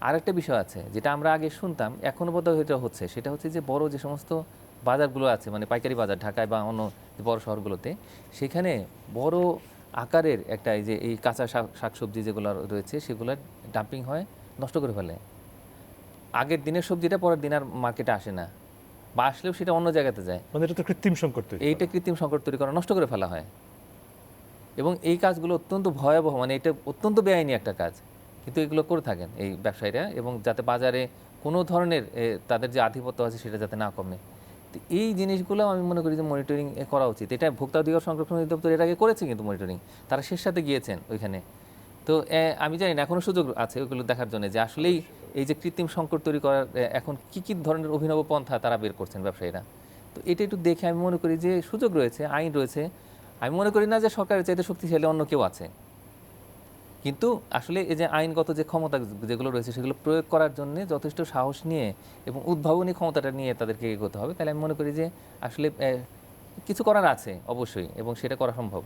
আরেকটা বিষয় আছে যেটা আমরা আগে শুনতাম এখনও বোধহয় এটা হচ্ছে। সেটা হচ্ছে যে বড় যে সমস্ত বাজারগুলো আছে মানে পাইকারি বাজার ঢাকায় বা অন্য বড় শহরগুলোতে সেখানে বড় আকারের একটা এই যে এই কাঁচা শাক- শাকসবজি যেগুলো রয়েছে সেগুলো ডাম্পিং হয় নষ্ট করে ফেলে। আগের দিনের সবজিটা পরের দিন আর মার্কেটে আসে না। বা আসলেও সেটা অন্য জায়গাতে যায়। মানে এটা তো কৃত্রিম সংকট তৈরি এইটা কৃত্রিম সংকট তৈরি করা নষ্ট করে ফেলা হয়। এবং এই কাজগুলো অত্যন্ত ভয়াবহ মানে এটা অত্যন্ত বেআইনি একটা কাজ। কিন্তু এগুলো করে থাকেন এই ব্যবসায়ীরা এবং যাতে বাজারে কোনো ধরনের তাদের যে আধিপত্য আছে সেটা যাতে না কমে। তো এই জিনিসগুলো আমি মনে করি যে মনিটরিং করা উচিত। এটা ভোক্তা অধিকার সংরক্ষণ অধিদপ্তর এর আগে করেছে কিন্তু মনিটরিং তারা শেষ সাথে গিয়েছেন ওইখানে। তো আমি জানি না এখনও সুযোগ আছে ওইগুলো দেখার জন্য যে আসলেই এই যে কৃত্রিম সংকট তৈরি করার এখন কি কি ধরনের অভিনব পন্থা তারা বের করছেন ব্যবসায়ীরা। তো এটা একটু দেখে আমি মনে করি যে সুযোগ রয়েছে, আইন রয়েছে। আমি মনে করি না যে সরকারের চাইতে শক্তিশালী অন্য কেউ আছে। কিন্তু আসলে এই যে আইনগত যে ক্ষমতা যেগুলো রয়েছে, সেগুলো প্রয়োগ করার জন্য যথেষ্ট সাহস নিয়ে এবং উদ্ভাবনী ক্ষমতাটা নিয়ে তাদেরকে এগোতে হবে। তাহলে আমি মনে করি যে আসলে কিছু করার আছে অবশ্যই এবং সেটা করা সম্ভব।